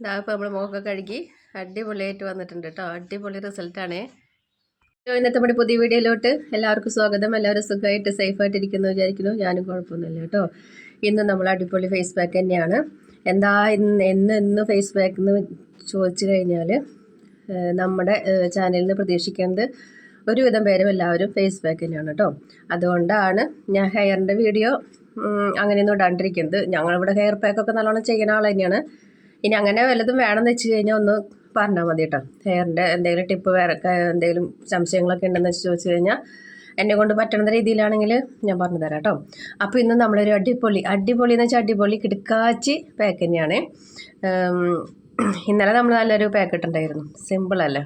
ഇതാ നമ്മൾ മുഖമൊക്കെ കഴുകി അടിപൊളിയായിട്ട് വന്നിട്ടുണ്ട് കേട്ടോ. അടിപൊളി റിസൾട്ടാണ്. ഇന്നത്തെ നമ്മുടെ പുതിയ വീഡിയോയിലോട്ട് എല്ലാവർക്കും സ്വാഗതം. എല്ലാവരും സുഖമായിട്ട് സേഫായിട്ട് ഇരിക്കുന്നു വിചാരിക്കുന്നു. ഞാനും കുഴപ്പമൊന്നുമില്ല കേട്ടോ. ഇന്ന് നമ്മൾ അടിപൊളി ഫേസ് പാക്ക് തന്നെയാണ്. എന്താ ഇന്ന് എന്ന് ഇന്ന് ഫേസ് പാക്ക് എന്ന് ചോദിച്ചു കഴിഞ്ഞാൽ നമ്മുടെ ചാനലിൽ നിന്ന് പ്രതീക്ഷിക്കുന്നത് ഒരുവിധം പേരും എല്ലാവരും ഫേസ് പാക്ക് തന്നെയാണ് കേട്ടോ. അതുകൊണ്ടാണ് ഞാൻ ഹെയറിന്റെ വീഡിയോ അങ്ങനെയൊന്നും ഇടാണ്ടിരിക്കുന്നത്. ഞങ്ങളിവിടെ ഹെയർ പാക്കൊക്കെ നല്ലോണം ചെയ്യുന്ന ആൾ തന്നെയാണ്. ഇനി അങ്ങനെ വല്ലതും വേണമെന്ന് വെച്ച് കഴിഞ്ഞാൽ ഒന്ന് പറഞ്ഞാൽ മതി കേട്ടോ ഹെയറിന്റെ എന്തെങ്കിലും ടിപ്പ് വേറെ എന്തെങ്കിലും സംശയങ്ങളൊക്കെ ഉണ്ടെന്ന് വെച്ച് ചോദിച്ചു കഴിഞ്ഞാൽ എന്നെ കൊണ്ട് പറ്റുന്ന രീതിയിലാണെങ്കിൽ ഞാൻ പറഞ്ഞു തരാം കേട്ടോ അപ്പോൾ ഇന്ന് നമ്മളൊരു അടിപൊളി അടിപൊളി എന്ന് വെച്ചാൽ അടിപൊളി കിടക്കാച്ചി പാക്ക് തന്നെയാണ്. ഇന്നലെ നമ്മൾ നല്ലൊരു പാക്ക് ഇട്ടുണ്ടായിരുന്നു. സിമ്പിൾ അല്ലേ?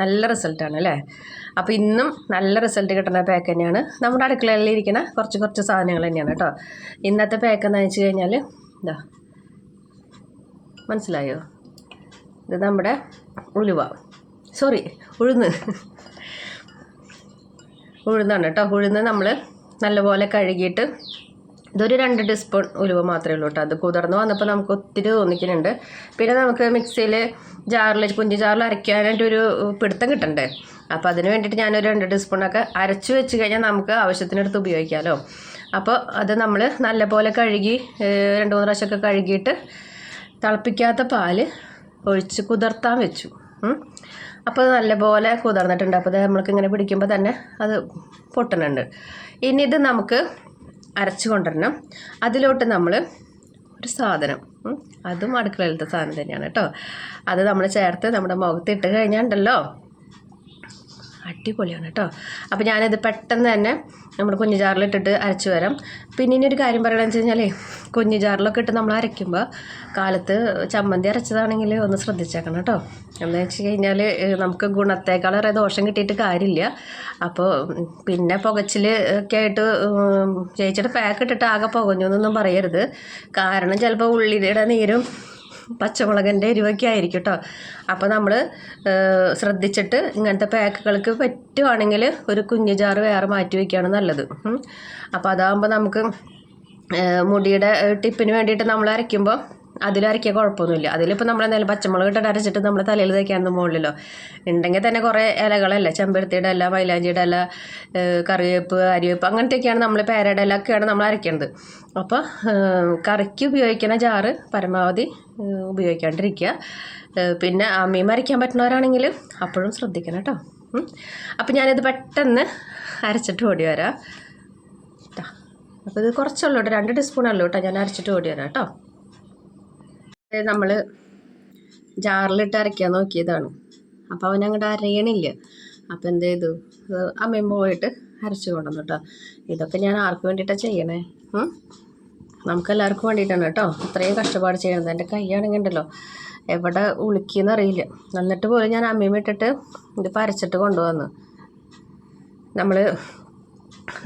നല്ല റിസൾട്ടാണ് അല്ലേ അപ്പോൾ ഇന്നും നല്ല റിസൾട്ട് കിട്ടുന്ന പാക്ക് തന്നെയാണ്. നമ്മുടെ അടുക്കളയിൽ ഇരിക്കുന്ന കുറച്ച് കുറച്ച് സാധനങ്ങൾ തന്നെയാണ് കേട്ടോ ഇന്നത്തെ പാക്ക് എന്ന് വെച്ച് കഴിഞ്ഞാൽ ഇതാ മനസ്സിലായോ? ഇത് നമ്മുടെ ഉലുവ. സോറി ഉഴുന്ന്. ഉഴുന്നാണ് കേട്ടോ. ഉഴുന്ന് നമ്മൾ നല്ലപോലെ കഴുകിയിട്ട് ഇതൊരു രണ്ട് ടീസ്പൂൺ ഉലുവ മാത്രമേ ഉള്ളൂ കേട്ടോ. അത് കുതിർന്ന് വന്നപ്പോൾ നമുക്ക് ഒത്തിരി തോന്നിക്കുന്നുണ്ട്. പിന്നെ നമുക്ക് മിക്സിയിൽ ജാറിൽ കുഞ്ഞു ജാറിൽ അരയ്ക്കാനായിട്ട് ഒരു പിടുത്തം കിട്ടണ്ടേ? അപ്പോൾ അതിന് വേണ്ടിയിട്ട് ഞാനൊരു രണ്ട് ടീസ്പൂണൊക്കെ അരച്ച് വെച്ച് കഴിഞ്ഞാൽ നമുക്ക് ആവശ്യത്തിനടുത്ത് ഉപയോഗിക്കാമല്ലോ അപ്പോൾ അത് നമ്മൾ നല്ലപോലെ കഴുകി രണ്ട് മൂന്ന് പ്രാവശ്യമൊക്കെ കഴുകിയിട്ട് തിളപ്പിക്കാത്ത പാൽ ഒഴിച്ച് കുതിർത്താൻ വെച്ചു. അപ്പോൾ നല്ലപോലെ കുതിർന്നിട്ടുണ്ട്. അപ്പോൾ നമ്മൾക്ക് ഇങ്ങനെ പിടിക്കുമ്പോൾ തന്നെ അത് പൊട്ടുന്നുണ്ട് ഇനി ഇത് നമുക്ക് അരച്ച് കൊണ്ടുവരണം. അതിലോട്ട് നമ്മൾ ഒരു സാധനം. അതും അടുക്കളയിലത്തെ സാധനം തന്നെയാണ് കേട്ടോ. അത് നമ്മൾ ചേർത്ത് നമ്മുടെ മുഖത്ത് ഇട്ട് കഴിഞ്ഞാൽ ഉണ്ടല്ലോ അടിപൊളിയാണ് കേട്ടോ. അപ്പോൾ ഞാനത് പെട്ടെന്ന് തന്നെ നമ്മൾ കുഞ്ഞു ജാറിലിട്ടിട്ട് അരച്ച് വരാം. പിന്നെ ഇനി ഒരു കാര്യം പറയണമെന്ന് വെച്ച് കഴിഞ്ഞാലേ കുഞ്ഞു ജാറിലൊക്കെ ഇട്ട് നമ്മൾ അരയ്ക്കുമ്പോൾ കാലത്ത് ചമ്മന്തി അരച്ചതാണെങ്കിൽ ഒന്ന് ശ്രദ്ധിച്ചേക്കണം കേട്ടോ. എന്ന് വെച്ച് കഴിഞ്ഞാൽ നമുക്ക് ഗുണത്തേക്കാളേറെ ദോഷം കിട്ടിയിട്ട് കാര്യമില്ല. അപ്പോൾ പിന്നെ പുകച്ചിൽ ഒക്കെ ആയിട്ട് ചേച്ചിയുടെ പാക്ക് ഇട്ടിട്ട് ആകെ പുകഞ്ഞു എന്നൊന്നും പറയരുത്. കാരണം ചിലപ്പോൾ ഉള്ളിയുടെ നീരും പച്ചമുളകിന്റെ എരിവൊക്കെ ആയിരിക്കും കേട്ടോ അപ്പോൾ നമ്മൾ ശ്രദ്ധിച്ചിട്ട് ഇങ്ങനത്തെ പാക്കുകൾക്ക് പറ്റുവാണെങ്കിൽ ഒരു കുഞ്ഞു ജാറ് വേറെ മാറ്റി വയ്ക്കുകയാണ് നല്ലത്. അപ്പോൾ അതാകുമ്പോൾ നമുക്ക് മുടിയുടെ ടിപ്പിന് വേണ്ടിയിട്ട് നമ്മൾ അരയ്ക്കുമ്പോൾ അതിലരയ്ക്കുക കുഴപ്പമൊന്നുമില്ല. അതിലിപ്പോൾ നമ്മൾ എന്തായാലും പച്ചമുളക് ഇട്ടിട്ട് അരച്ചിട്ട് നമ്മൾ തലയിൽ തേക്കാനൊന്നും പോകില്ലല്ലോ ഉണ്ടെങ്കിൽ തന്നെ കുറേ ഇലകളല്ല? ചെമ്പരത്തിയുടെ ഇല മൈലാഞ്ചിയുടെ ഇല ഏഹ്, കറിവേപ്പ് അരിവേപ്പ് അങ്ങനത്തെയൊക്കെയാണ് നമ്മൾ പേരയുടെ ഇല ഒക്കെയാണ് നമ്മൾ അരയ്ക്കേണ്ടത് അപ്പോൾ കറിക്ക് ഉപയോഗിക്കുന്ന ജാറ് പരമാവധി ഉപയോഗിക്കാണ്ടിരിക്കുക. പിന്നെ അമ്മയും അരയ്ക്കാൻ പറ്റുന്നവരാണെങ്കിൽ അപ്പോഴും ശ്രദ്ധിക്കണം കേട്ടോ. അപ്പോൾ ഞാനിത് പെട്ടെന്ന് അരച്ചിട്ട് ഓടി വരാം. അപ്പോൾ ഇത് കുറച്ചുള്ളൂ കേട്ടോ. രണ്ട് ടീസ്പൂൺ ഉള്ളൂ കേട്ടോ ഞാൻ അരച്ചിട്ട് ഓടി വരാം കേട്ടോ. നമ്മൾ ജാറിലിട്ട് അരയ്ക്കാൻ നോക്കിയതാണ്. അപ്പോൾ അവൻ അങ്ങോട്ട് അരയണില്ല. അപ്പോൾ എന്ത് ചെയ്തു അമ്മയും പോയിട്ട് അരച്ചു കൊണ്ടുവന്നു കേട്ടോ ഇതൊക്കെ ഞാൻ ആർക്ക് വേണ്ടിയിട്ടാണ് ചെയ്യണേ? നമുക്കെല്ലാവർക്കും വേണ്ടിയിട്ടാണ് കേട്ടോ ഇത്രയും കഷ്ടപ്പാട് ചെയ്യണത്. എന്റെ കൈയാണെങ്കിൽ ഉണ്ടല്ലോ എവിടെ ഉളുക്കിയെന്ന് അറിയില്ല. എന്നിട്ട് പോലും ഞാൻ അമ്മയും ഇട്ടിട്ട് ഇത് പരച്ചിട്ട് കൊണ്ടുവന്നു. നമ്മൾ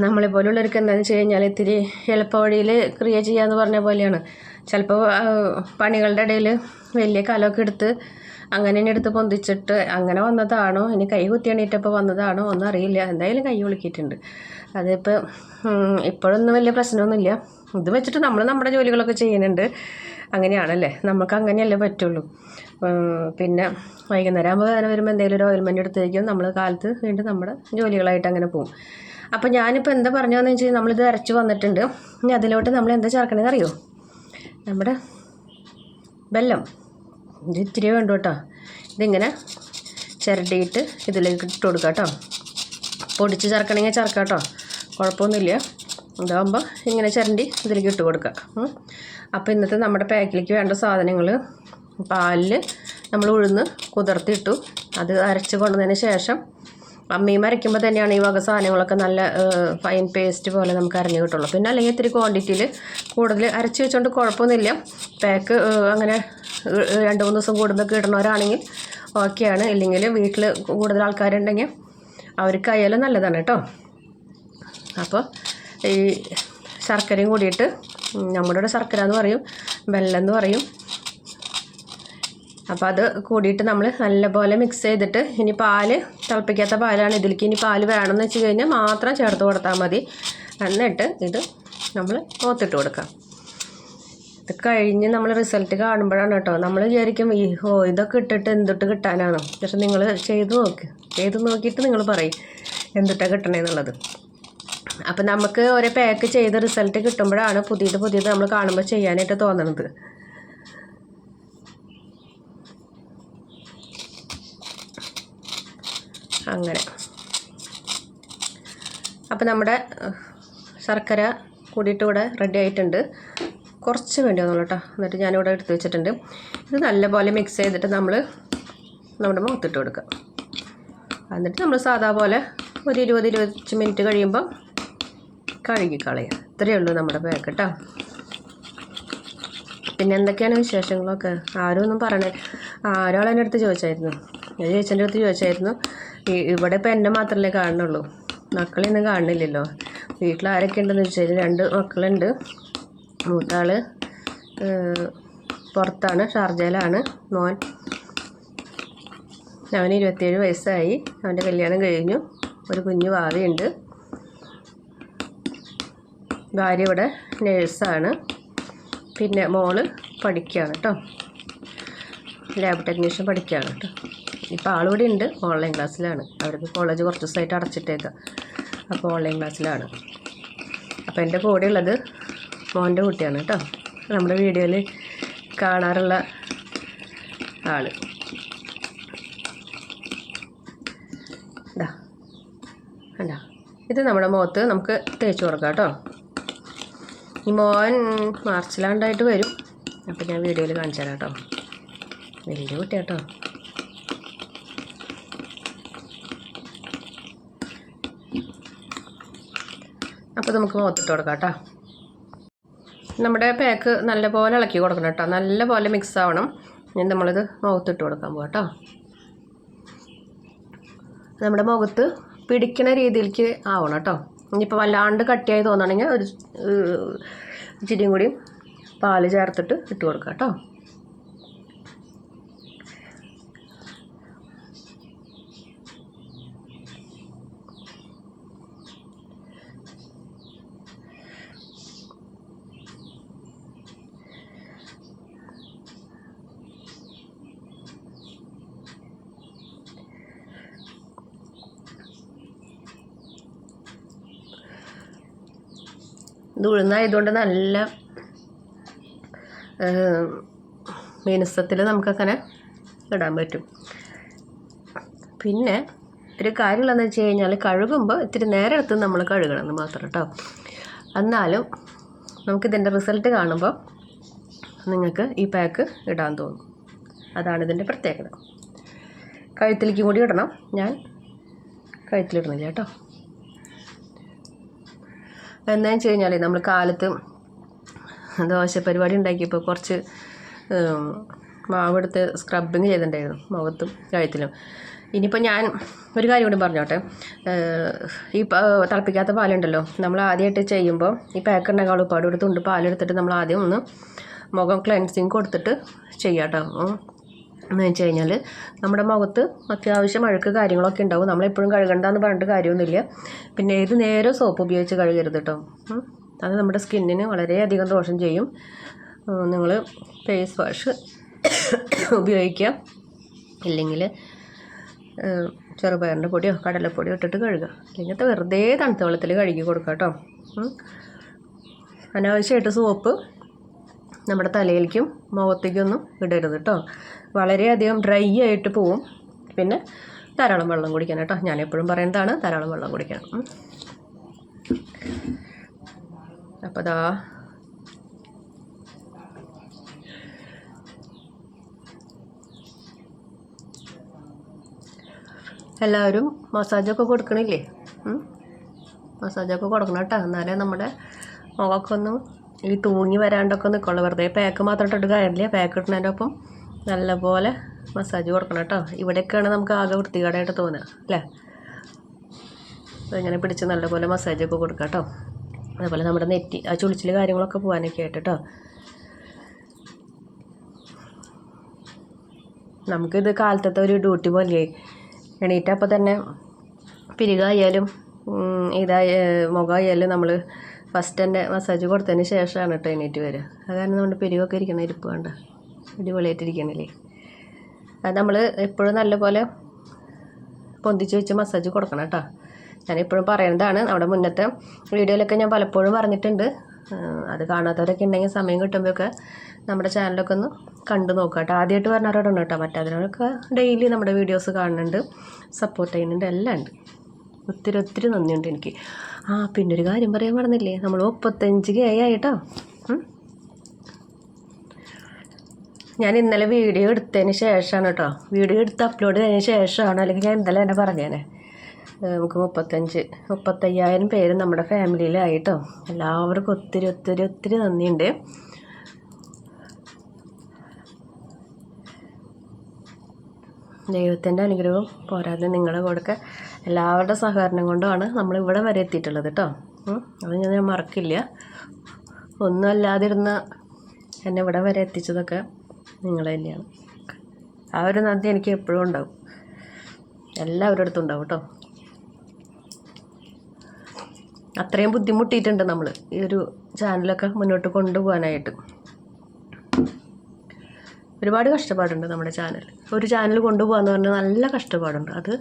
നമ്മളെ പോലുള്ളവർക്ക് എന്താണെന്ന് വെച്ച് കഴിഞ്ഞാൽ ഇത്തിരി എളുപ്പ വഴിയിൽ ക്രിയ ചെയ്യാമെന്ന് പറഞ്ഞ പോലെയാണ്. ചിലപ്പോൾ പണികളുടെ ഇടയിൽ വലിയ കലമൊക്കെ എടുത്ത് അങ്ങനെ തന്നെ എടുത്ത് പൊന്തിച്ചിട്ട് അങ്ങനെ വന്നതാണോ? ഇനി കൈ കുത്തി എണീറ്റപ്പോൾ വന്നതാണോ? ഒന്നും അറിയില്ല. എന്തായാലും കൈ വിളിക്കിയിട്ടുണ്ട് അതിപ്പോൾ ഇപ്പോഴൊന്നും വലിയ പ്രശ്നമൊന്നുമില്ല. ഇത് വെച്ചിട്ട് നമ്മൾ നമ്മുടെ ജോലികളൊക്കെ ചെയ്യുന്നുണ്ട്. അങ്ങനെയാണല്ലേ? നമുക്ക് അങ്ങനെയല്ലേ പറ്റുള്ളൂ. പിന്നെ വൈകുന്നേരം ആകുമ്പോൾ വേറെ വരുമ്പോൾ എന്തെങ്കിലും ഒരു ഓയിൽമെന്റ് എടുത്തേക്കും. നമ്മൾ കാലത്ത് വീണ്ടും നമ്മുടെ ജോലികളായിട്ട് അങ്ങനെ പോകും അപ്പോൾ ഞാനിപ്പോൾ എന്താ പറഞ്ഞതെന്ന് വെച്ചാൽ നമ്മളിത് അരച്ച് വന്നിട്ടുണ്ട്. ഇനി അതിലോട്ട് നമ്മൾ എന്താ ചേർക്കണമെന്ന് അറിയോ? നമ്മുടെ വെല്ലം ഇത് ഇത്തിരി വേണ്ടു കേട്ടോ. ഇതിങ്ങനെ ചിരട്ടിയിട്ട് ഇതിലേക്ക് ഇട്ട് കൊടുക്കാം കേട്ടോ. പൊടിച്ച് ചേർക്കണമെങ്കിൽ ചേർക്കാം കേട്ടോ. കുഴപ്പമൊന്നുമില്ല. ഇതാകുമ്പോൾ ഇങ്ങനെ ചിരണ്ടി ഇതിലേക്ക് ഇട്ട് കൊടുക്കുക അപ്പോൾ ഇന്നത്തെ നമ്മുടെ പാക്കിലേക്ക് വേണ്ട സാധനങ്ങൾ പാലിൽ നമ്മൾ ഉഴുന്ന് കുതിർത്തിട്ടു അത് അരച്ച് കൊണ്ടുവന്നതിന് ശേഷം അമ്മയും അരയ്ക്കുമ്പോൾ തന്നെയാണ് ഈ വക സാധനങ്ങളൊക്കെ നല്ല ഫൈൻ പേസ്റ്റ് പോലെ നമുക്ക് അരഞ്ഞു കിട്ടുള്ളൂ. പിന്നെ അല്ലെങ്കിൽ ഇത്തിരി ക്വാണ്ടിറ്റിയിൽ കൂടുതൽ അരച്ച് വെച്ചുകൊണ്ട് കുഴപ്പമൊന്നുമില്ല പാക്ക് അങ്ങനെ രണ്ട് മൂന്ന് ദിവസം കൂടുമ്പോൾ കിടണവരാണെങ്കിൽ ഓക്കെയാണ് ഇല്ലെങ്കിൽ വീട്ടിൽ കൂടുതൽ ആൾക്കാരുണ്ടെങ്കിൽ അവർക്കായാലും നല്ലതാണ് കേട്ടോ. അപ്പോൾ ഈ ശർക്കരയും കൂടിയിട്ട് നമ്മുടെ ഇവിടെ ശർക്കര എന്ന് പറയും വെല്ലം എന്ന് പറയും അപ്പോൾ അത് കൂടിയിട്ട് നമ്മൾ നല്ലപോലെ മിക്സ് ചെയ്തിട്ട് ഇനി പാൽ തിളപ്പിക്കാത്ത പാലാണ് ഇതിലേക്ക് ഇനി പാൽ വേണമെന്ന് വെച്ച് കഴിഞ്ഞാൽ മാത്രം ചേർത്ത് കൊടുത്താൽ മതി. എന്നിട്ട് ഇത് നമ്മൾ ഓത്തിട്ട് കൊടുക്കാം. ഇത് കഴിഞ്ഞ് നമ്മൾ റിസൾട്ട് കാണുമ്പോഴാണ് കേട്ടോ. നമ്മൾ വിചാരിക്കും ഈ ഓ ഇതൊക്കെ ഇട്ടിട്ട് എന്തിട്ട് കിട്ടാനാണോ? പക്ഷെ നിങ്ങൾ ചെയ്ത് നോക്ക്. ചെയ്ത് നോക്കിയിട്ട് നിങ്ങൾ പറയും എന്തിട്ടാണ് കിട്ടണേന്നുള്ളത്. അപ്പം നമുക്ക് ഒരു പാക്ക് ചെയ്ത് റിസൾട്ട് കിട്ടുമ്പോഴാണ് പുതിയത് പുതിയത് നമ്മൾ കാണുമ്പോൾ ചെയ്യാനായിട്ട് തോന്നണത്. അങ്ങനെ. അപ്പം നമ്മുടെ ശർക്കര കൂടിയിട്ട് ഇവിടെ റെഡി ആയിട്ടുണ്ട്. കുറച്ച് വേണ്ടി വന്നുള്ളൂ കേട്ടോ. എന്നിട്ട് ഞാനിവിടെ എടുത്ത് വെച്ചിട്ടുണ്ട്. ഇത് നല്ലപോലെ മിക്സ് ചെയ്തിട്ട് നമ്മൾ നമ്മുടെ മുഖത്തിട്ട് കൊടുക്കുക. എന്നിട്ട് നമ്മൾ സാധാ പോലെ ഒരു ഇരുപത് ഇരുപത്തഞ്ച് മിനിറ്റ് കഴിയുമ്പം കഴുകി കളയുക. ഇത്രയേ ഉള്ളൂ നമ്മുടെ പാക്ക് കേട്ടോ. പിന്നെ എന്തൊക്കെയാണ് വിശേഷങ്ങളൊക്കെ? ആരും ഒന്നും പറയണേ ആരോൾ എന്റെ അടുത്ത് ചോദിച്ചായിരുന്നു? ഞാൻ ചേച്ചന്റെ അടുത്ത് ചോദിച്ചായിരുന്നു. ഇവിടെ ഇപ്പം എന്നെ മാത്രമല്ലേ കാണുന്നുള്ളൂ. മക്കളെയൊന്നും കാണുന്നില്ലല്ലോ. വീട്ടിൽ ആരൊക്കെ ഉണ്ടെന്ന് വെച്ചാൽ രണ്ട് മക്കളുണ്ട്. മൂത്താൾ പുറത്താണ് ഷാർജയിലാണ്. മോൻ അവന് ഇരുപത്തിയേഴ് വയസ്സായി. അവന്റെ കല്യാണം കഴിഞ്ഞു. ഒരു കുഞ്ഞു ഭാവിയുണ്ട്. ഭാര്യ ഇവിടെ നേഴ്സാണ്. പിന്നെ മോൾ പഠിക്കുകയാണ് കേട്ടോ. ലാബ് ടെക്നീഷ്യൻ പഠിക്കുകയാണ് കേട്ടോ. ഇപ്പോൾ ആളിവിടെ ഉണ്ട്. ഓൺലൈൻ ക്ലാസ്സിലാണ് അവർക്ക് കോളേജ് കുറച്ച് ദിവസമായിട്ട് അടച്ചിട്ടേക്കാം. അപ്പോൾ ഓൺലൈൻ ക്ലാസ്സിലാണ് അപ്പോൾ എന്റെ കൂടെ ഉള്ളത് മോന്റെ കുട്ടിയാണ് കേട്ടോ. നമ്മുടെ വീഡിയോയിൽ കാണാറുള്ള ആൾ കണ്ടോ. ഇത് നമ്മുടെ മുഖത്ത് നമുക്ക് തേച്ച് കൊടുക്കാം കേട്ടോ. ഈ മോൻ മാർച്ചിലാണ്ടായിട്ട് വരും. അപ്പോൾ ഞാൻ വീഡിയോയിൽ കാണിച്ചു തരാം കേട്ടോ. വലിയ കുട്ടിയാട്ടോ അപ്പോൾ നമുക്ക് മുഖത്തിട്ട് കൊടുക്കാം കേട്ടോ. നമ്മുടെ പാക്ക് നല്ലപോലെ ഇളക്കി കൊടുക്കണം കേട്ടോ. നല്ലപോലെ മിക്സ് ആവണം. ഇനി നമ്മളിത് മുഖത്തിട്ട് കൊടുക്കാൻ പോകാം കേട്ടോ. നമ്മുടെ മുഖത്ത് പിടിക്കുന്ന രീതിയിലേക്ക് ആവണം കേട്ടോ. ഇനിയിപ്പോൾ വല്ലാണ്ട് കട്ടിയായി തോന്നണമെങ്കിൽ ഒരു ഇച്ചിരിയും കൂടി പാൽ ചേർത്തിട്ട് ഇട്ട് കൊടുക്കാം കേട്ടോ. ഇത് ഉഴുന്നായതുകൊണ്ട് നല്ല മിനുസത്തിൽ നമുക്കങ്ങനെ ഇടാൻ പറ്റും. പിന്നെ ഒരു കാര്യമുള്ളതെന്ന് വെച്ച് കഴിഞ്ഞാൽ കഴുകുമ്പോൾ ഇത്തിരി നേരെ എടുത്ത് നമ്മൾ കഴുകണം എന്ന് മാത്രം കേട്ടോ. എന്നാലും നമുക്കിതിന്റെ റിസൾട്ട് കാണുമ്പോൾ നിങ്ങൾക്ക് ഈ പാക്ക് ഇടാൻ തോന്നും. അതാണ് ഇതിന്റെ പ്രത്യേകത. കഴുത്തിലേക്ക് കൂടി ഇടണം. ഞാൻ കഴുത്തിലിടുന്നില്ല കേട്ടോ. എന്താണെന്ന് വെച്ച് കഴിഞ്ഞാൽ നമ്മൾ കാലത്ത് ദോശ പരിപാടി ഉണ്ടാക്കിയപ്പോൾ കുറച്ച് മാവെടുത്ത് സ്ക്രബിങ് ചെയ്തിട്ടുണ്ടായിരുന്നു മുഖത്തും കഴുത്തിലും. ഇനിയിപ്പോൾ ഞാൻ ഒരു കാര്യം കൂടി പറഞ്ഞോട്ടെ. ഈ തിളപ്പിക്കാത്ത പാലുണ്ടല്ലോ. നമ്മൾ ആദ്യമായിട്ട് ചെയ്യുമ്പോൾ ഈ പാക്ക് ഉണ്ടെങ്കിൽ ഒരുപാട് ഒരു തുണ്ട് പാലെടുത്തിട്ട് നമ്മൾ ആദ്യം ഒന്ന് മുഖം ക്ലെൻസിങ് കൊടുത്തിട്ട് ചെയ്യാം കേട്ടോ. എന്ന് വെച്ച് കഴിഞ്ഞാൽ നമ്മുടെ മുഖത്ത് അത്യാവശ്യം അഴുക്ക് കാര്യങ്ങളൊക്കെ ഉണ്ടാവും. നമ്മളെപ്പോഴും കഴുകണ്ടെന്ന് പറഞ്ഞിട്ട് കാര്യമൊന്നുമില്ല. പിന്നെ ഏത് നേരം സോപ്പ് ഉപയോഗിച്ച് കഴുകരുത് കേട്ടോ. അത് നമ്മുടെ സ്കിന്നിന് വളരെയധികം ദോഷം ചെയ്യും. നിങ്ങൾ ഫേസ് വാഷ് ഉപയോഗിക്കുക. ഇല്ലെങ്കിൽ ചെറുപയറിന്റെ പൊടിയോ കടലപ്പൊടിയോ ഇട്ടിട്ട് കഴുകുക. ഇല്ലെങ്കിൽ വെറുതെ തണുത്ത വെള്ളത്തിൽ കഴുകി കൊടുക്കുക കേട്ടോ. അനാവശ്യമായിട്ട് സോപ്പ് നമ്മുടെ തലയിലേക്കും മുഖത്തേക്കൊന്നും ഇടരുത് കേട്ടോ വളരെയധികം ഡ്രൈ ആയിട്ട് പോവും. പിന്നെ ധാരാളം വെള്ളം കുടിക്കണം കേട്ടോ. ഞാൻ എപ്പോഴും പറയുന്നതാണ് ധാരാളം വെള്ളം കുടിക്കണം. അപ്പോൾ ദാ. എല്ലാവരും മസാജൊക്കെ കൊടുക്കണില്ലേ? മസാജൊക്കെ കൊടുക്കണം കേട്ടോ. എന്നാലേ നമ്മുടെ മുഖമൊക്കെ ഒന്ന് ഈ തൂങ്ങി വരാണ്ടൊക്കെ നിൽക്കുള്ളൂ വെറുതെ പാക്ക് മാത്രം ഇട്ടിട്ട് കാര്യമില്ല. പാക്ക് ഇടുന്നതിന്റെ ഒപ്പം നല്ലപോലെ മസാജ് കൊടുക്കണം കേട്ടോ. ഇവിടെയൊക്കെയാണ് നമുക്ക് ആകെ വൃത്തികേടായിട്ട് തോന്നുക അല്ലേ? അതിങ്ങനെ പിടിച്ച് നല്ലപോലെ മസാജൊക്കെ കൊടുക്കാം കേട്ടോ. അതേപോലെ നമ്മുടെ നെറ്റി ആ ചുളിച്ചിൽ കാര്യങ്ങളൊക്കെ പോകാനൊക്കെ ആയിട്ട് കേട്ടോ. നമുക്കിത് കാലത്തത്തെ ഒരു ഡ്യൂട്ടി പോലെ എണീറ്റപ്പോൾ തന്നെ പിരികായാലും ഇതായ മുഖമായാലും നമ്മൾ ഫസ്റ്റ് തന്നെ മസാജ് കൊടുത്തതിന് ശേഷമാണ് കേട്ടോ എണീറ്റ് വരിക. അത് കാരണം നമ്മുടെ പിരികൊക്കെ ഇരിക്കുന്ന ഇരിപ്പ് വേണ്ട അടിപൊളിയായിട്ടിരിക്കണില്ലേ അത് നമ്മൾ എപ്പോഴും നല്ലപോലെ പൊന്തിച്ച് വെച്ച് മസാജ് കൊടുക്കണം കേട്ടോ. ഞാൻ എപ്പോഴും പറയുന്നതാണ് നമ്മുടെ മുന്നത്തെ വീഡിയോയിലൊക്കെ ഞാൻ പലപ്പോഴും പറഞ്ഞിട്ടുണ്ട്. അത് കാണാത്തവരൊക്കെ ഉണ്ടെങ്കിൽ സമയം കിട്ടുമ്പോഴൊക്കെ നമ്മുടെ ചാനലൊക്കെ ഒന്ന് കണ്ടു നോക്കുക കേട്ടോ. ആദ്യമായിട്ട് പറഞ്ഞവരോടാണ് കേട്ടോ. മറ്റതിനൊക്കെ ഡെയിലി നമ്മുടെ വീഡിയോസ് കാണുന്നുണ്ട് സപ്പോർട്ട് ചെയ്യുന്നുണ്ട് എല്ലാം ഉണ്ട്. ഒത്തിരി ഒത്തിരി നന്ദിയുണ്ട് എനിക്ക്. ആ പിന്നെ ഒരു കാര്യം പറയാൻ പറഞ്ഞില്ലേ നമ്മൾ മുപ്പത്തഞ്ച് കെ ആയി കേട്ടോ. ഉം. ഞാൻ ഇന്നലെ വീഡിയോ എടുത്തതിന് ശേഷമാണ് കേട്ടോ വീഡിയോ എടുത്ത് അപ്ലോഡ് ചെയ്തതിന് ശേഷമാണ് അല്ലെങ്കിൽ ഞാൻ ഇന്നലെ തന്നെ പറഞ്ഞേനെ. നമുക്ക് മുപ്പത്തഞ്ച് മുപ്പത്തയ്യായിരം പേര് നമ്മുടെ ഫാമിലിയിലായിട്ടോ. എല്ലാവർക്കും ഒത്തിരി ഒത്തിരി ഒത്തിരി നന്ദിയുണ്ട്. ദൈവത്തിന്റെ അനുഗ്രഹവും പോരാതെ നിങ്ങളുടെ കൂടെയൊക്കെ എല്ലാവരുടെ സഹകരണം കൊണ്ടുമാണ് നമ്മൾ ഇവിടെ വരെ എത്തിയിട്ടുള്ളത് കേട്ടോ അത് ഞാൻ മറക്കില്ല. ഒന്നും അല്ലാതിരുന്ന എന്നെ ഇവിടെ വരെ എത്തിച്ചതൊക്കെ നിങ്ങൾ തന്നെയാണ്. ആ ഒരു നന്ദി എനിക്ക് എപ്പോഴും ഉണ്ടാവും. എല്ലാവരുടെ അടുത്തും ഉണ്ടാവും കേട്ടോ. അത്രയും ബുദ്ധിമുട്ടിയിട്ടുണ്ട് നമ്മൾ ഈ ഒരു ചാനലൊക്കെ മുന്നോട്ട് കൊണ്ടുപോകാനായിട്ട്. ഒരുപാട് കഷ്ടപ്പാടുണ്ട് നമ്മുടെ ചാനൽ. ഒരു ചാനൽ കൊണ്ടുപോകാന്ന് പറഞ്ഞാൽ നല്ല കഷ്ടപ്പാടുണ്ട്. അത്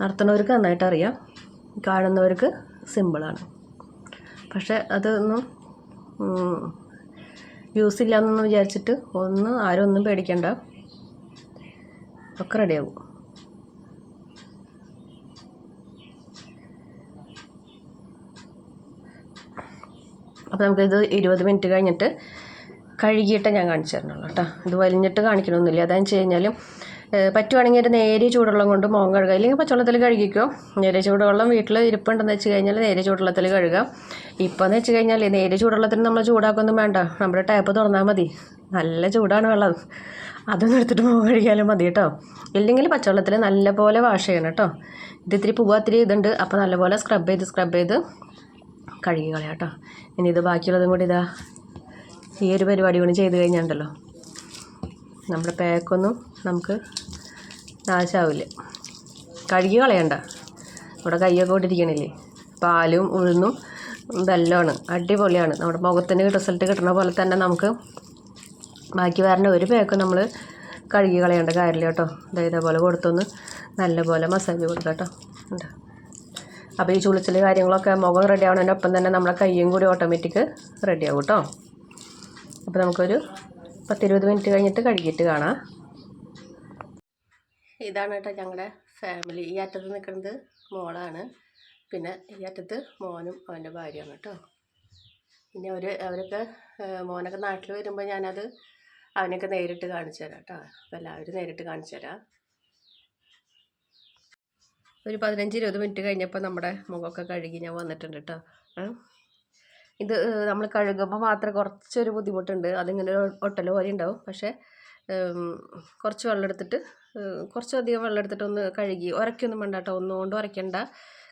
നടത്തുന്നവർക്ക് നന്നായിട്ട് അറിയാം. കാണുന്നവർക്ക് സിമ്പിളാണ്. പക്ഷെ അതൊന്നും യൂസ് ഇല്ലയെന്നൊന്നും വിചാരിച്ചിട്ട് ഒന്ന് ആരും ഒന്നും പേടിക്കണ്ട. ഒക്കെ റെഡിയാകും അപ്പോൾ നമുക്കിത് ഇരുപത് മിനിറ്റ് കഴിഞ്ഞിട്ട് കഴുകിയിട്ട് ഞാൻ കാണിച്ചു തരണുള്ളൂ കേട്ടോ. ഇത് വലിഞ്ഞിട്ട് കാണിക്കണമെന്നില്ല അതെന്ന് വെച്ച് കഴിഞ്ഞാലും ഏഹ് പറ്റുവാണെങ്കിൽ ഒരു നേരിയ ചൂടുവെള്ളം കൊണ്ട് മുഖം കഴുകുക ഇല്ലെങ്കിൽ പച്ചവെള്ളത്തിൽ കഴുകിക്കോ. നേരിയ ചൂടുവെള്ളം വീട്ടിൽ ഇരിപ്പുണ്ടെന്ന് വെച്ച് കഴിഞ്ഞാൽ നേരിയ ചൂടുവെള്ളത്തിൽ കഴുകാം. ഇപ്പം എന്ന് വെച്ച് കഴിഞ്ഞാൽ നേരിയ ചൂടുവെള്ളത്തിന് നമ്മൾ ചൂടാക്കൊന്നും വേണ്ട. നമ്മുടെ ടാപ്പ് തുറന്നാൽ മതി. നല്ല ചൂടാണ് വെള്ളം. അതൊന്നും എടുത്തിട്ട് മുഖം കഴുകിയാലും മതി കേട്ടോ. ഇല്ലെങ്കിൽ പച്ചവെള്ളത്തിൽ നല്ലപോലെ വാഷ് ചെയ്യണം കേട്ടോ. ഇത് ഇത്തിരി പൂവ ഇത്തിരി ഇതുണ്ട്. അപ്പോൾ നല്ലപോലെ സ്ക്രബ് ചെയ്ത് സ്ക്രബ് ചെയ്ത് കഴുകി കളയാം കേട്ടോ. ഇനി ഇത് ബാക്കിയുള്ളതും കൂടി ഇതാ ഈ ഒരു പരിപാടി കൂടി ചെയ്ത് കഴിഞ്ഞാണ്ടല്ലോ നമ്മുടെ പാക്കൊന്നും നമുക്ക് നാശാവില്ല. കഴുകി കളയണ്ട. നമ്മുടെ കയ്യൊക്കെ കൊണ്ടിരിക്കണില്ലേ പാലും ഉഴുന്നും ഇതെല്ലാമാണ് അടിപൊളിയാണ്. നമ്മുടെ മുഖത്തിന് റിസൾട്ട് കിട്ടുന്ന പോലെ തന്നെ നമുക്ക് ബാക്കി വരേണ്ട ഒരു പാക്കും നമ്മൾ കഴുകി കളയേണ്ട കാര്യമില്ല കേട്ടോ. ഇതേപോലെ കൊടുത്തൊന്ന് നല്ലപോലെ മസാജ് കൊടുക്കാം കേട്ടോ. ഉണ്ട്. അപ്പോൾ ഈ ചുളിച്ചിൽ കാര്യങ്ങളൊക്കെ മുഖം റെഡി ആവുന്നതിന്റെ ഒപ്പം തന്നെ നമ്മളെ കയ്യും കൂടി ഓട്ടോമാറ്റിക് റെഡി ആവും കേട്ടോ. അപ്പോൾ നമുക്കൊരു പത്തിരുപത് മിനിറ്റ് കഴിഞ്ഞിട്ട് കഴുകിയിട്ട് കാണാം. ഇതാണ് കേട്ടോ ഞങ്ങളുടെ ഫാമിലി ഈ അറ്റത്ത് നിൽക്കുന്നത് മോളാണ്. പിന്നെ ഈ അറ്റത്ത് മോനും അവന്റെ ഭാര്യയാണ് കേട്ടോ. പിന്നെ അവർ അവരൊക്കെ മോനൊക്കെ നാട്ടിൽ വരുമ്പോൾ ഞാനത് അവനൊക്കെ നേരിട്ട് കാണിച്ചു തരാം കേട്ടോ. അപ്പോൾ എല്ലാവരും നേരിട്ട് കാണിച്ചു തരാം. ഒരു പതിനഞ്ച് ഇരുപത് മിനിറ്റ് കഴിഞ്ഞപ്പോൾ നമ്മുടെ മുഖമൊക്കെ കഴുകി ഞാൻ വന്നിട്ടുണ്ട് കേട്ടോ? ഇത് നമ്മൾ കഴുകുമ്പോൾ മാത്രം കുറച്ചൊരു ബുദ്ധിമുട്ടുണ്ട്. അതിങ്ങനെ ഒട്ടൽ പോലെ ഉണ്ടാവും. പക്ഷേ കുറച്ച് വെള്ളം എടുത്തിട്ട് കുറച്ചധികം വെള്ളം എടുത്തിട്ട് ഒന്ന് കഴുകി ഉരയ്ക്കൊന്നും വേണ്ട കേട്ടോ. ഒന്നുകൊണ്ട് ഉരയ്ക്കണ്ട.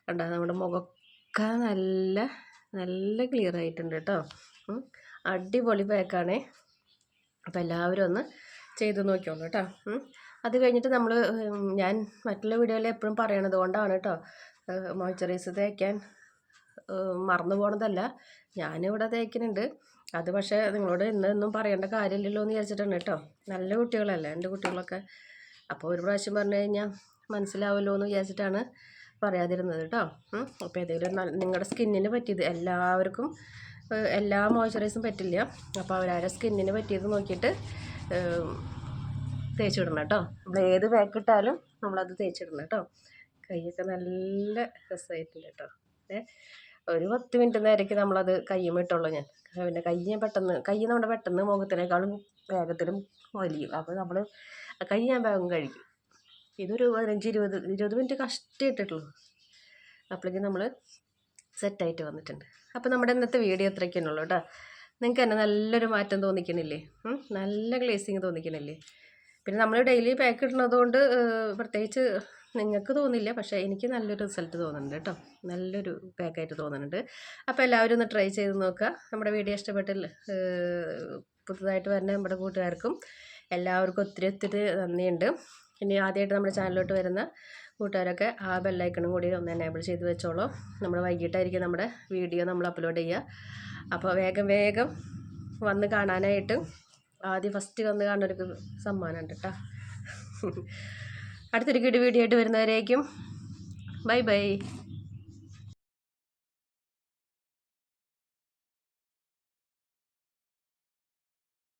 കണ്ട നമ്മുടെ മുഖമൊക്കെ നല്ല നല്ല ക്ലിയർ ആയിട്ടുണ്ട് കേട്ടോ. അടിപൊളി പാക്കാണേ അപ്പോൾ എല്ലാവരും ഒന്ന് ചെയ്ത് നോക്കിയോളൂ കേട്ടോ. അത് കഴിഞ്ഞിട്ട് നമ്മൾ ഞാൻ മറ്റുള്ള വീഡിയോയിൽ എപ്പോഴും പറയണത് കൊണ്ടാണ് കേട്ടോ. മോയ്സ്ചറൈസ് തേക്കാൻ മറന്നു പോണതല്ല. ഞാനിവിടെ തേക്കുന്നുണ്ട്. അത് പക്ഷേ നിങ്ങളോട് ഇന്നൊന്നും പറയേണ്ട കാര്യമില്ലല്ലോ എന്ന് വിചാരിച്ചിട്ടാണ് കേട്ടോ. നല്ല കുട്ടികളല്ലേ എന്റെ കുട്ടികളൊക്കെ. അപ്പോൾ ഒരു പ്രാവശ്യം പറഞ്ഞു കഴിഞ്ഞാൽ മനസ്സിലാവുമല്ലോ എന്ന് വിചാരിച്ചിട്ടാണ് പറയാതിരുന്നത് കേട്ടോ. അപ്പോൾ ഏതെങ്കിലും നിങ്ങളുടെ സ്കിന്നിന് പറ്റിയത് എല്ലാവർക്കും എല്ലാ മോയ്സ്ചറൈസും പറ്റില്ല. അപ്പോൾ അവരാരെ സ്കിന്നിന് പറ്റിയത് നോക്കിയിട്ട് തേച്ച് തേച്ചിടണം കേട്ടോ. നമ്മൾ ഏത് പാക്ക് ഇട്ടാലും നമ്മളത് തേച്ചിടണം കേട്ടോ. കൈയൊക്കെ നല്ല രസമായിട്ടുണ്ട് കേട്ടോ. ഏ ഒരു പത്ത് മിനിറ്റ് നേരേക്ക് നമ്മളത് കയ്യും ഇട്ടുള്ളൂ ഞാൻ. പിന്നെ കയ്യ് പെട്ടെന്ന് കൈ നമ്മുടെ പെട്ടെന്ന് മുഖത്തിനേക്കാളും വേഗത്തിലും വലിയും. അപ്പോൾ നമ്മൾ കൈ ഞാൻ വേഗം കഴിക്കും ഇതൊരു പതിനഞ്ച് ഇരുപത് ഇരുപത് മിനിറ്റ് കഷ്ടേ ഇട്ടിട്ടുള്ളൂ. അപ്പോഴേക്കും നമ്മൾ സെറ്റായിട്ട് വന്നിട്ടുണ്ട്. അപ്പോൾ നമ്മുടെ ഇന്നത്തെ വീഡിയോ അത്രയ്ക്കുള്ളൂ കേട്ടോ. നിങ്ങൾക്ക് തന്നെ നല്ലൊരു മാറ്റം തോന്നിക്കണില്ലേ? നല്ല ഗ്ലേസിങ് തോന്നിക്കണില്ലേ? പിന്നെ നമ്മൾ ഡെയിലി പാക്ക് ഇടുന്നത് കൊണ്ട് പ്രത്യേകിച്ച് നിങ്ങൾക്ക് തോന്നില്ല പക്ഷേ എനിക്ക് നല്ലൊരു റിസൾട്ട് തോന്നുന്നുണ്ട് കേട്ടോ. നല്ലൊരു പാക്കായിട്ട് തോന്നുന്നുണ്ട്. അപ്പോൾ എല്ലാവരും ഒന്ന് ട്രൈ ചെയ്ത് നോക്കുക. നമ്മുടെ വീഡിയോ ഇഷ്ടപ്പെട്ടില്ല ഏഹ്, പുതുതായിട്ട് വരുന്ന നമ്മുടെ കൂട്ടുകാർക്കും എല്ലാവർക്കും ഒത്തിരി ഒത്തിരി നന്ദിയുണ്ട്. ഇനി ആദ്യമായിട്ട് നമ്മുടെ ചാനലിലോട്ട് വരുന്ന കൂട്ടുകാരൊക്കെ ആ ബെല്ലൈക്കണും കൂടി ഒന്ന് എനേബിൾ ചെയ്ത് വെച്ചോളൂ. നമ്മൾ വൈകിട്ടായിരിക്കും നമ്മുടെ വീഡിയോ നമ്മൾ അപ്ലോഡ് ചെയ്യുക. അപ്പോൾ വേഗം വേഗം വന്ന് കാണാനായിട്ട് ആദ്യം ഫസ്റ്റ് വന്ന് കാണുന്നവർക്ക് സമ്മാനമുണ്ട് കേട്ടോ. അടുത്തൊരു കിടി വീഡിയോ ആയിട്ട് വരുന്നവരേക്കും. Bye bye.